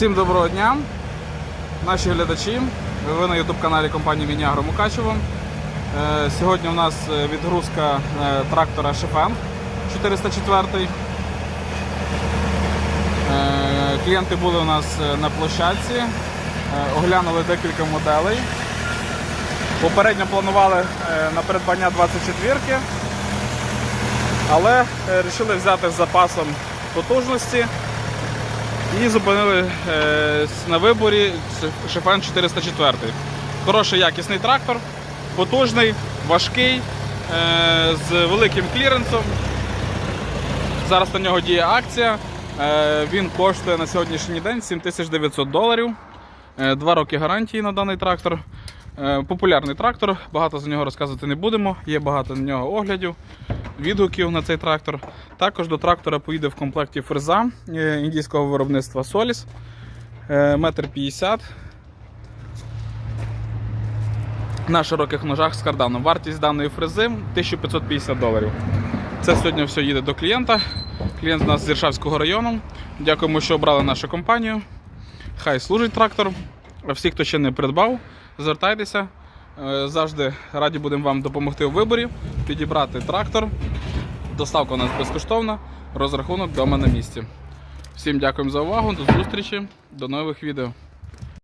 Всім доброго дня, наші глядачі. Ви на YouTube каналі компанії Мініагро Мукачево. Е, Сьогодні у нас е, відгрузка е, трактора Шефен 404. Е, Клієнти були у нас на площадці, оглянули декілька моделей. Попередньо планували на придбання 24-ки, але вирішили взяти з запасом потужності і зупинили е, на виборі Шефен 404. Хороший якісний трактор, потужний, важкий, е, з великим кліренсом. Зараз на нього діє акція. Е, він коштує на сьогоднішній день 7900 доларів. Два роки гарантії на даний трактор. Е, Популярний трактор, багато за нього розказувати не будемо. Є багато на нього оглядів, відгуків на цей трактор. Також до трактора поїде в комплекті фреза е, індійського виробництва Solis. Е, Метр 50 на широких ножах з карданом. Вартість даної фрези 1550 доларів. Це сьогодні все їде до клієнта. Клієнт у нас з Іршавського району. Дякуємо, що обрали нашу компанію. Хай служить трактор. Всі, хто ще не придбав, звертайтеся. Е, Завжди раді будемо вам допомогти у виборі, підібрати трактор. Доставка у нас безкоштовна, розрахунок вдома на місці. Всім дякуємо за увагу, до зустрічі, до нових відео.